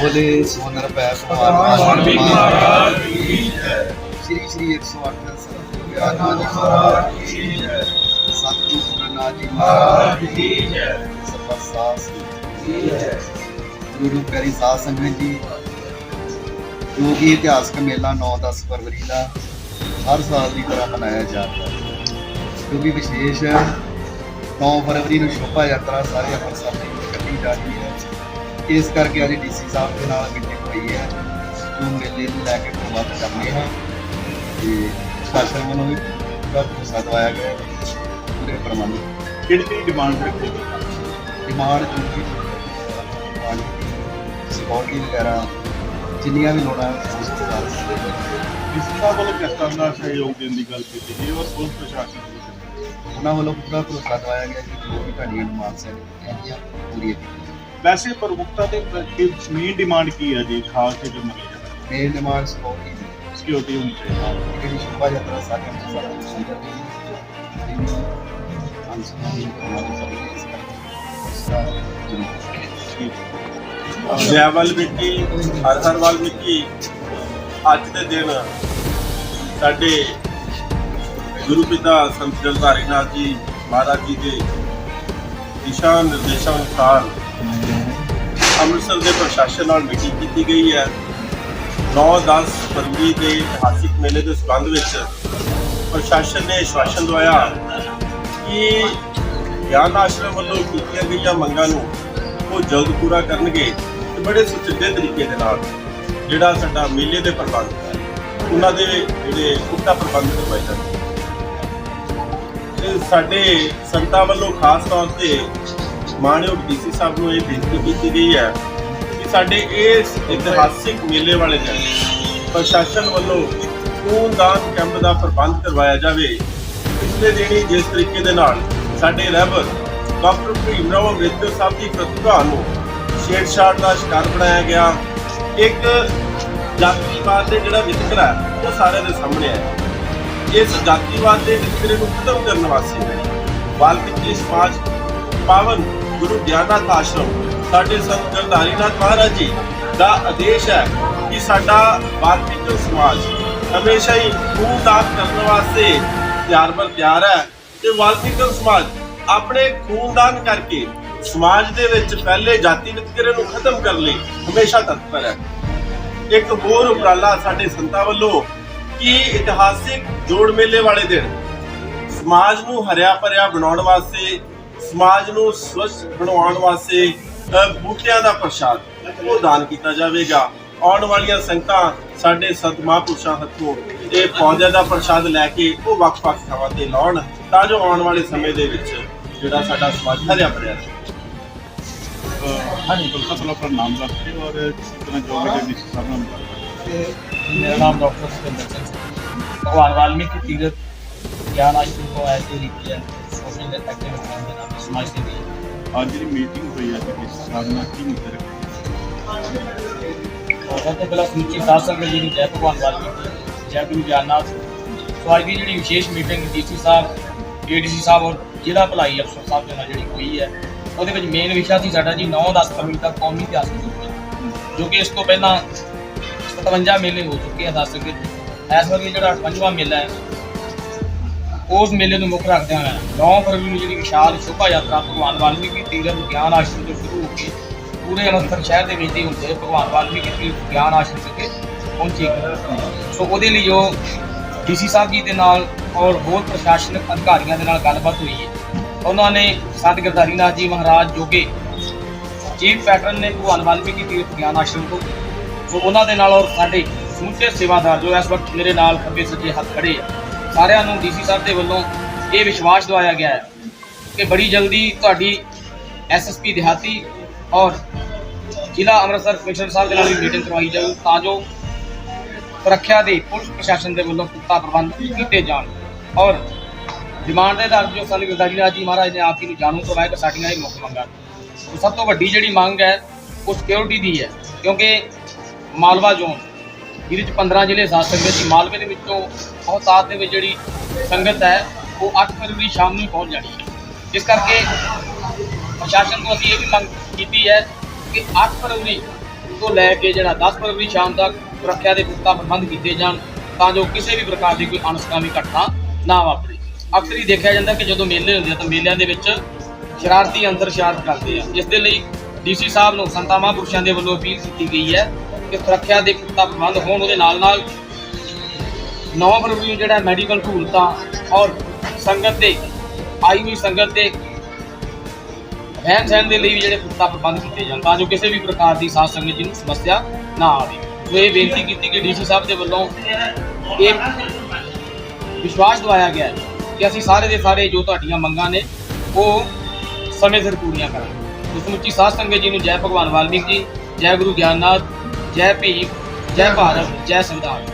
ਬੋਲੇ ਸੋਨਰ ਪੈ ਵਾਲਮੀਕੀ ਮਹਾਰਾਜ ਸ਼੍ਰੀ ਸ਼੍ਰੀ 108 ਸਰਵਿਆ ਨਾਨਕ ਮਹਾਰਾਜ ਕੀ ਜੈ। ਸਤਿਗੁਰੂ ਜੀ ਮਹਾਰਾਜ ਕੀ ਜੈ। ਸਭਾ ਸਾਸ ਕੀ ਜੈ। ਗੁਰੂ ਪਿਆਰੀ ਸਾਧ ਸੰਗਤ ਜੀ ਜੋ ਕਿ ਇਤਿਹਾਸਕ ਮੇਲਾ 9-10 ਫਰਵਰੀ ਦਾ ਹਰ ਸਾਲ ਦੀ ਤਰ੍ਹਾਂ ਮਨਾਇਆ ਜਾਂਦਾ ਹੈ। ਜੋ ਕਿ ਵਿਸ਼ੇਸ਼ 9 ਫਰਵਰੀ ਨੂੰ ਸ਼ੋਭਾ ਯਾਤਰਾ ਸਾਰੇ ਅੰਮ੍ਰਿਤਸਰ ਦੇ ਵਿੱਚ ਕੱਢੀ ਜਾ ਰਹੀ ਹੈ। ਇਸ ਕਰਕੇ ਅੱਜ ਡੀਸੀ ਸਾਹਿਬ ਦੇ ਨਾਲ ਮੀਟਿੰਗ ਹੋਈ ਹੈ। ਜੋ ਮੇਲੇ ਨੂੰ ਲੈ ਕੇ ਪ੍ਰਬੰਧ ਕਰਨੇ ਹਨ। ਤੇ ਸ਼ਾਸਨ ਵੱਲੋਂ ਵੀ ਪੂਰਾ ਭਰੋਸਾ ਦਵਾਇਆ ਗਿਆ ਹੈ। ਪੂਰੇ ਪ੍ਰਬੰਧ। ਕਿਹੜੀ ਕਿਹੜੀ ਡਿਮਾਂਡ ਰੱਖੀ ਡਿਮਾਂਡ ਜੋ ਕਿ ਸਿਕਿਉਰਿਟੀ ਵਗੈਰਾ ਜਿੰਨੀਆਂ ਵੀ ਲੋੜਾਂ ਉਸ ਤੋਂ ਬਾਅਦ ਇਸ ਸਾਹਿਬ ਵੱਲੋਂ ਕਿਸ ਤਰ੍ਹਾਂ ਦਾ ਸਹਿਯੋਗ ਦੇਣ ਦੀ ਗੱਲ ਕੀਤੀ ਗਈ ਔਰ ਪੁਲਿਸ ਪ੍ਰਸ਼ਾਸਨ ਉਹਨਾਂ ਵੱਲੋਂ ਪੂਰਾ ਭਰੋਸਾ ਦਵਾਇਆ ਗਿਆ ਕਿ ਜੋ ਵੀ ਤੁਹਾਡੀਆਂ ਡਿਮਾਂਡਸ ਇਹਦੀਆਂ ਪੂਰੀਆਂ ਕੀਤੀਆਂ ਵੈਸੇ ਪ੍ਰਮੁਖਤਾ ਦੇ ਮੇਨ ਡਿਮਾਂਡ ਕੀ ਹੈ ਜੀ ਖਾਸ ਤੇ ਜੋ ਮੰਗੀ ਜਾਂਦੀ ਮੇਨ ਡਿਮਾਂਡ ਸਿਕਿਉਰਿਟੀ ਦੀ। ਹੈ ਸਿਕਿਉਰਿਟੀ ਹੋਣੀ ਚਾਹੀਦੀ। ਜਿਹੜੀ ਸ਼ੋਭਾ ਯਾਤਰਾ ਸਾਰਿਆਂ ਨੂੰ ਸਾਰਾ ਕੁਝ ਸੰਗਤ ਦੀ ਅੰਸ਼ਮਾਨੀ ਕਮਾਲ ਸਭ ਇਸ ਕਰਕੇ ਸਾਰਾ ਜ਼ਰੂਰੀ ਹੈ। ਜੈ ਵਾਲਮੀਕੀ ਹਰ ਹਰ ਵਾਲਮੀਕੀ ਅੱਜ ਦੇ ਦਿਨ ਸਾਡੇ ਗੁਰੂ ਪਿਤਾ ਸੰਤ ਜਲਧਾਰੀ ਨਾਥ ਜੀ ਮਹਾਰਾਜ ਜੀ ਦੇ ਦਿਸ਼ਾ ਨਿਰਦੇਸ਼ਾਂ ਅਨੁਸਾਰ ਅੰਮ੍ਰਿਤਸਰ ਦੇ ਪ੍ਰਸ਼ਾਸਨ ਨਾਲ ਮੀਟਿੰਗ ਕੀਤੀ ਗਈ ਹੈ। 9-10 ਫਰਵਰੀ ਦੇ ਇਤਿਹਾਸਿਕ ਮੇਲੇ ਦੇ ਸੰਬੰਧ ਵਿੱਚ ਪ੍ਰਸ਼ਾਸਨ ਨੇ ਆਸ਼ਵਾਸਨ ਦਵਾਇਆ ਕਿ ਗਿਆਨ ਆਸ਼ਰਮ ਵੱਲੋਂ ਕੀਤੀਆਂ ਗਈਆਂ ਮੰਗਾਂ ਨੂੰ ਉਹ ਜਲਦ ਪੂਰਾ ਕਰਨਗੇ ਤੇ ਬੜੇ ਸੁਚੱਜੇ ਤਰੀਕੇ ਦੇ ਨਾਲ ਜਿਹੜਾ ਸਾਡਾ ਮੇਲੇ ਦੇ ਪ੍ਰਬੰਧ, ਉਹਨਾਂ ਦੇ ਜਿਹੜੇ ਪੁਖਤਾ ਪ੍ਰਬੰਧ ਕਰਵਾਏ ਜਾਣਗੇ। ਸਾਡੇ ਸੰਤਾਂ ਵੱਲੋਂ ਖਾਸ ਤੌਰ ਤੇ ਮਾਨਯੋਗ ਡੀਸੀ ਸਾਹਿਬ ਨੂੰ ਇਹ ਬੇਨਤੀ ਕੀਤੀ ਗਈ ਹੈ ਕਿ ਸਾਡੇ ਇਸ ਇਤਿਹਾਸਿਕ ਮੇਲੇ ਵਾਲੇ ਦਿਨ ਪ੍ਰਸ਼ਾਸਨ ਵੱਲੋਂ ਖੂਨਦਾਨ ਕੈਂਪ ਦਾ ਪ੍ਰਬੰਧ ਕਰਵਾਇਆ ਜਾਵੇ। ਪਿਛਲੇ ਦਿਨੀ ਜਿਸ ਤਰੀਕੇ ਦੇ ਨਾਲ ਸਾਡੇ ਰਹਿਬਰ ਡਾਕਟਰ ਭੀਮ ਰਾਓ ਅੰਬੇਦਕਰ ਸਾਹਿਬ ਦੀ ਪ੍ਰਤਿਭਾ ਨੂੰ ਛੇੜਛਾੜ ਦਾ ਸ਼ਿਕਾਰ ਬਣਾਇਆ ਗਿਆ। ਇੱਕ ਜਾਤੀਵਾਦ ਦੇ ਜਿਹੜਾ ਵਿਤਕਰਾ ਉਹ ਸਾਰਿਆਂ ਦੇ ਸਾਹਮਣੇ ਆਇਆ। ਇਸ ਜਾਤੀਵਾਦ ਦੇ ਵਿਤਕਰੇ ਨੂੰ ਖਤਮ ਕਰਨ ਵਾਸਤੇ ਵਾਲਮੀਕੀ ਸਮਾਜ ਪਾਵਨ ਗੁਰੂ ਗਿਆਨਨਾਥ ਆਸ਼ਰਮ ਸਾਡੇ ਸੰਤ ਗਰਧਾਰੀ ਨਾਥ ਮਹਾਰਾਜ ਜੀ ਦਾ ਆਦੇਸ਼ ਹੈ ਕਿ ਸਾਡਾ ਵਾਲਮੀਕੀ ਸਮਾਜ ਹਮੇਸ਼ਾ ਹੀ ਖੂਨਦਾਨ ਕਰਨ ਵਾਸਤੇ ਤਿਆਰ ਬਰ ਤਿਆਰ ਹੈ ਤੇ ਵਾਲਮੀਕੀ ਸਮਾਜ ਆਪਣੇ ਖੂਨਦਾਨ ਕਰਕੇ ਸਮਾਜ ਦੇ ਵਿੱਚ ਪਹਿਲੇ ਜਾਤੀ ਵਿਤਕਰੇ ਨੂੰ ਖਤਮ ਕਰਨ ਲਈ ਹਮੇਸ਼ਾ ਤਤਪਰ ਹੈ। ਇੱਕ ਹੋਰ ਉਪਰਾਲਾ ਸਾਡੇ ਸੰਤਾਂ ਵੱਲੋਂ ਕਿ ਇਤਿਹਾਸਿਕ ਜੋੜ ਮੇਲੇ ਵਾਲੇ ਦਿਨ ਸਮਾਜ ਨੂੰ ਹਰਿਆ ਭਰਿਆ ਬਣਾਉਣ ਵਾਸਤੇ ਸਮਾਜ ਨੂੰ ਸਵੱਛ ਬਣਾਉਣ ਵਾਸਤੇ ਬੂਟਿਆਂ ਦਾ ਪ੍ਰਸ਼ਾਦ ਉਹ ਦਾਨ ਕੀਤਾ ਜਾਵੇਗਾ ਆਉਣ ਵਾਲੀਆਂ ਸੰਗਤਾਂ ਸਾਡੇ ਸੰਤ ਮਹਾਂਪੁਰਸ਼ਾਂ ਹੱਥੋਂ ਇਹ ਪੌਦਿਆਂ ਦਾ ਪ੍ਰਸ਼ਾਦ ਲੈ ਕੇ ਉਹ ਵੱਖ-ਵੱਖ ਥਾਵਾਂ ਤੇ ਲਾਉਣ ਤਾਂ ਜੋ ਆਉਣ ਵਾਲੇ ਸਮੇਂ ਦੇ ਵਿੱਚ ਜਿਹੜਾ ਸਾਡਾ ਸਮਾਜ ਹਰਿਆ ਭਰਿਆ ਰਹੇ ਹਾਂਜੀ ਤੁਲਸਾ ਸਲਾ ਆਪਣਾ ਨਾਮ ਕੇ ਔਰ ਕਿਸ ਤਰ੍ਹਾਂ ਜੋ ਵੀ ਸਾਹਿਬ ਨਾਲ। मेरा नाम डॉक्टर सुखिंदर सिंह भगवान वाल्मीकि तीर्थ ज्ञान आश्रम को ऐसे रीति है सोशल एक्टिविटी के नाम समाज के लिए ਅੱਜ ਜਿਹੜੀ ਮੀਟਿੰਗ ਹੋਈ ਹੈ ਜੀ ਡੀਸੀ ਸਾਹਿਬ ਨਾਲ ਕੀ ਮੁੱਦੇ ਰੱਖੇ और सबसे पहला समूची साध संगत जी की जय भगवान वाल्मीकि जय गुरु ज्ञाननाथ ਸੋ ਅੱਜ ਦੀ ਜਿਹੜੀ ਵਿਸ਼ੇਸ਼ ਮੀਟਿੰਗ ਡੀਸੀ ਸਾਹਿਬ ਏਡੀਸੀ ਸਾਹਿਬ ਔਰ ਜ਼ਿਲ੍ਹਾ ਭਲਾਈ ਅਫਸਰ ਸਾਹਿਬ ਦੇ ਨਾਲ ਜਿਹੜੀ ਹੋਈ ਹੈ ਉਹਦੇ ਵਿੱਚ ਮੇਨ ਵਿਸ਼ਾ ਸੀ ਸਾਡਾ ਜੀ 9-10 ਫਰਵਰੀ ਤੱਕ ਕੌਮੀ ਇਤਿਹਾਸ ਦੀ ਜੋ ਕਿ ਇਸ ਤੋਂ ਪਹਿਲਾਂ 57 ਮੇਲੇ ਹੋ ਚੁੱਕੇ ਆ, ਦੱਸ ਸਕੇ ਇਸ ਵਾਰ ਜਿਹੜਾ 58ਵਾਂ ਮੇਲਾ ਹੈ, ਉਸ ਮੇਲੇ ਨੂੰ ਮੁੱਖ ਰੱਖਦਿਆਂ ਹੋਇਆ 9 ਫਰਵਰੀ ਨੂੰ ਜਿਹੜੀ ਵਿਸ਼ਾਲ ਸ਼ੋਭਾ ਯਾਤਰਾ ਭਗਵਾਨ ਵਾਲਮੀਕੀ ਤੀਰਥ ਗਿਆਨ ਆਸ਼ਰਮ ਤੋਂ ਸ਼ੁਰੂ ਹੋ ਕੇ ਪੂਰੇ ਅੰਮ੍ਰਿਤਸਰ ਸ਼ਹਿਰ ਦੇ ਵਿੱਚ ਹੀ ਹੁੰਦੇ ਭਗਵਾਨ ਵਾਲਮੀਕੀ ਤੀਰਥ ਗਿਆਨ ਆਸ਼ਰਮ ਵਿਖੇ ਪਹੁੰਚੀ ਸੋ ਉਹਦੇ ਲਈ ਜੋ ਡੀਸੀ ਸਾਹਿਬ ਜੀ ਦੇ ਨਾਲ ਔਰ ਹੋਰ ਪ੍ਰਸ਼ਾਸਨਿਕ ਅਧਿਕਾਰੀਆਂ ਦੇ ਨਾਲ ਗੱਲਬਾਤ ਹੋਈ ਹੈ, ਉਹਨਾਂ ਨੇ ਸੰਤ ਗਿਰਧਾਰੀ ਨਾਥ ਜੀ ਮਹਾਰਾਜ ਜੋਗੇ ਚੀਫ ਪੈਟਰਨ ਨੇ ਭਗਵਾਨ ਵਾਲਮੀਕੀ ਤੀਰਥ ਗਿਆਨ ਆਸ਼ਰਮ ਤੋਂ ਸੋ ਉਹਨਾਂ ਦੇ ਨਾਲ ਔਰ ਸਾਡੇ ਸਮੁੱਚੇ ਸੇਵਾਦਾਰ ਜੋ ਇਸ ਵਕਤ ਮੇਰੇ ਨਾਲ ਖੱਬੇ ਸੱਜੇ ਹੱਥ ਖੜੇ ਆ, ਸਾਰਿਆਂ ਨੂੰ ਡੀਸੀ ਸਾਹਿਬ ਦੇ ਵੱਲੋਂ ਇਹ ਵਿਸ਼ਵਾਸ ਦਿਵਾਇਆ ਗਿਆ ਹੈ ਕਿ ਬੜੀ ਜਲਦੀ ਤੁਹਾਡੀ ਐਸਐਸਪੀ ਦਿਹਾਤੀ ਔਰ ਜ਼ਿਲ੍ਹਾ ਅੰਮ੍ਰਿਤਸਰ ਕਮਿਸ਼ਨਰ ਸਾਹਿਬ ਦੇ ਨਾਲ ਵੀ ਮੀਟਿੰਗ ਕਰਵਾਈ ਜਾਵੇ ਤਾਂ ਜੋ ਸੁਰੱਖਿਆ ਦੇ ਪੁਲਿਸ ਪ੍ਰਸ਼ਾਸਨ ਦੇ ਵੱਲੋਂ ਪੁਖਤਾ ਪ੍ਰਬੰਧ ਕੀਤੇ ਜਾਣ ਔਰ ਡਿਮਾਂਡ ਦੇ ਆਧਾਰ ਤੇ ਜੋ ਸਾਨੂੰ ਗੁਰਦਾਰੀ ਨਾਥ ਜੀ ਮਹਾਰਾਜ ਨੇ ਆਪ ਜੀ ਨੂੰ ਜਾਣੂ ਕਰਵਾਇਆ ਕਿ ਸਾਡੀਆਂ ਇਹ ਮੁੱਖ ਮੰਗਾਂ ਨੇ। ਸਭ ਤੋਂ ਵੱਡੀ ਜਿਹੜੀ ਮੰਗ ਹੈ, ਉਹ ਸਿਕਿਉਰਿਟੀ ਦੀ ਹੈ, ਕਿਉਂਕਿ ਮਾਲਵਾ ਜ਼ੋਨ। ਜਿਹਦੇ ਚ 15 ਜ਼ਿਲ੍ਹੇ ਸਾਥ ਸਕਦੇ ਸੀ ਮਾਲਵੇ ਦੇ ਵਿੱਚੋਂ ਬਹੁਤਾਤ ਦੇ ਵਿੱਚ ਜਿਹੜੀ ਸੰਗਤ ਹੈ, ਉਹ 8 ਫਰਵਰੀ ਸ਼ਾਮ ਨੂੰ ਪਹੁੰਚ ਜਾਣੀ ਹੈ। ਇਸ ਕਰਕੇ ਪ੍ਰਸ਼ਾਸਨ ਤੋਂ ਅਸੀਂ ਇਹ ਵੀ ਮੰਗ ਕੀਤੀ ਹੈ ਕਿ 8 ਫਰਵਰੀ ਤੋਂ ਲੈ ਕੇ ਜਿਹੜਾ 10 ਫਰਵਰੀ ਸ਼ਾਮ ਤੱਕ ਸੁਰੱਖਿਆ ਦੇ ਪੁਖਤਾ ਪ੍ਰਬੰਧ ਕੀਤੇ ਜਾਣ, ਤਾਂ ਜੋ ਕਿਸੇ ਵੀ ਪ੍ਰਕਾਰ ਦੀ ਕੋਈ ਅਣਸਕਾਮੀ ਘਟਨਾ ਨਾ ਵਾਪਰੇ। ਅਕਸਰ ਹੀ ਦੇਖਿਆ ਜਾਂਦਾ ਕਿ ਜਦੋਂ ਮੇਲੇ ਹੁੰਦੇ ਆ, ਤਾਂ ਮੇਲਿਆਂ ਦੇ ਵਿੱਚ ਸ਼ਰਾਰਤੀ ਅੰਦਰ ਸ਼ਰਾਰਤ ਕਰਦੇ ਆ। ਇਸ ਦੇ ਲਈ ਡੀਸੀ ਸਾਹਿਬ ਨੂੰ ਸੰਤਾਂ ਮਹਾਂਪੁਰਸ਼ਾਂ ਦੇ ਵੱਲੋਂ ਅਪੀਲ ਕੀਤੀ ਗਈ ਹੈ ਕਿ ਸੁਰੱਖਿਆ ਦੇ ਪ੍ਰਬੰਧ ਹੋਣ ਉਹਦੇ ਨਾਲ ਨਾਲ 9 ਫਰਵਰੀ ਨੂੰ ਜਿਹੜਾ ਮੈਡੀਕਲ ਸਹੂਲਤਾਂ ਔਰ ਸੰਗਤ ਦੇ ਆਈ ਹੋਈ ਸੰਗਤ ਦੇ ਰਹਿਣ ਸਹਿਣ ਦੇ ਲਈ ਵੀ ਜਿਹੜੇ ਪੁਖਤਾ ਪ੍ਰਬੰਧ ਕੀਤੇ ਜਾਣ ਤਾਂ ਜੋ ਕਿਸੇ ਵੀ ਪ੍ਰਕਾਰ ਦੀ ਸਾਧ ਸੰਗਤ ਜੀ ਨੂੰ ਸਮੱਸਿਆ ਨਾ ਆਵੇ। ਸੋ ਇਹ ਬੇਨਤੀ ਕੀਤੀ ਕਿ ਡੀਸੀ ਸਾਹਿਬ ਦੇ ਵੱਲੋਂ ਇਹ ਵਿਸ਼ਵਾਸ ਦਿਵਾਇਆ ਗਿਆ ਹੈ ਕਿ ਅਸੀਂ ਸਾਰੇ ਦੇ ਸਾਰੇ ਜੋ ਤੁਹਾਡੀਆਂ ਮੰਗਾਂ ਨੇ, ਉਹ ਸਮੇਂ ਸਿਰ ਪੂਰੀਆਂ ਕਰਾਂਗੇ। ਉਸ ਸਮੁੱਚੀ ਸਾਧ ਸੰਗਤ ਜੀ ਨੂੰ ਜੈ ਭਗਵਾਨ ਵਾਲਮੀਕ ਜੀ, ਜੈ ਗੁਰੂ ਗਿਆਨਨਾਥ ਜੈ ਭੀਮ ਜੈ ਭਾਰਤ ਜੈ ਸੰਵਿਧਾਨ।